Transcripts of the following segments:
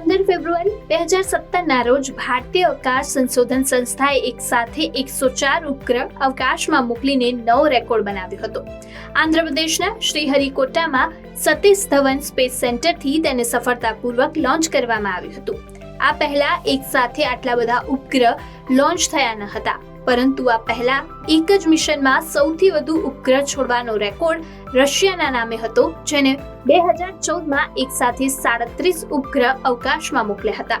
પંદર ફેબ્રુઆરી બે હજાર સત્તરના રોજ ભારતીય અવકાશ સંશોધન સંસ્થાએ એક સાથે એકસો ચાર ઉપગ્રહ અવકાશમાં મોકલીને નવો રેકોર્ડ બનાવ્યો હતો. આંધ્રપ્રદેશના શ્રીહરિકોટામાં સતીશ ધવન સ્પેસ સેન્ટરથી તેને સફળતાપૂર્વક લોન્ચ કરવામાં આવ્યું હતું. આ પહેલા એક સાથે આટલા બધા ઉપગ્રહ લોન્ચ થયા ન હતા. પરંતુ આ પહેલા એક જ મિશનમાં સૌથી વધુ ઉપગ્રહ છોડવાનો રેકોર્ડ રશિયાના નામે હતો, જેને બે હજાર ચૌદમાં એક સાથે સાડત્રીસ ઉપગ્રહ અવકાશમાં મોકલ્યા હતા.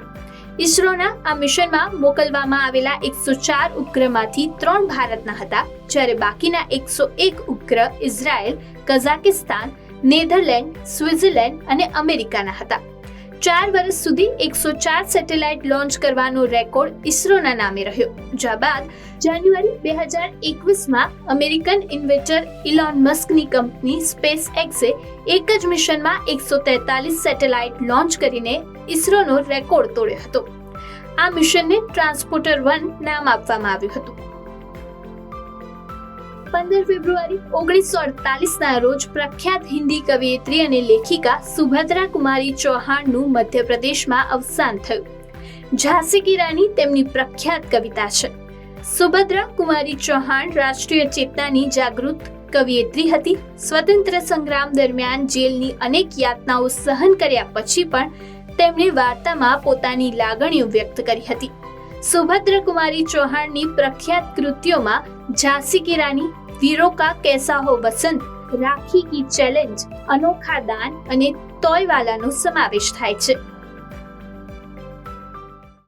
ઇસરોના આ મિશનમાં મોકલવામાં આવેલા એકસો ચાર ઉપગ્રહમાંથી ત્રણ ભારતના હતા, જ્યારે બાકીના એકસો એક ઉપગ્રહ ઇઝરાયલ, કઝાકિસ્તાન, નેધરલેન્ડ, સ્વિટ્ઝરલેન્ડ અને અમેરિકાના હતા. ચાર વર્ષ સુધી એકસો ચાર સેટેલાઇટ લોન્ચ કરવાનો રેકોર્ડ ઇસરોના નામે રહ્યો. જ્યાં બાદ જાન્યુઆરી બે હજાર એકવીસમાં અમેરિકન ઇન્વેટર ઇલોન મસ્કની કંપની સ્પેસ એક્સે એક જ મિશનમાં એકસો તેતાલીસ સેટેલાઇટ લોન્ચ કરીને ઇસરોનો રેકોર્ડ તોડ્યો હતો. આ મિશનને ટ્રાન્સપોર્ટર વન નામ આપવામાં આવ્યું હતું. પંદર ફેબ્રુઆરી ઓગણીસો અડતાલીસના રોજ પ્રખ્યાત હિન્દી કવિયત્રી અને લેખિકા સુભદ્રા કુમારી ચૌહાણનું મધ્યપ્રદેશમાં અવસાન થયું. ઝાંસી કી રાણી તેમની પ્રખ્યાત કવિતા છે. સુભદ્રા કુમારી ચૌહાણ રાષ્ટ્રીય ચેતનાની જાગૃત કવિયત્રી હતી. સ્વતંત્ર સંગ્રામ દરમિયાન જેલની અનેક યાતનાઓ સહન કર્યા પછી પણ તેમણે વાર્તામાં પોતાની લાગણીઓ વ્યક્ત કરી હતી. સુભદ્ર કુમારી ચૌહાણની પ્રખ્યાત કૃતિઓમાં ઝાંસી કી રાની વીરો કા કેસા હો વસંત? રાખી કી ચેલેન્જ અનોખા દાન અને તોયવાલાનો સમાવેશ થાય છે.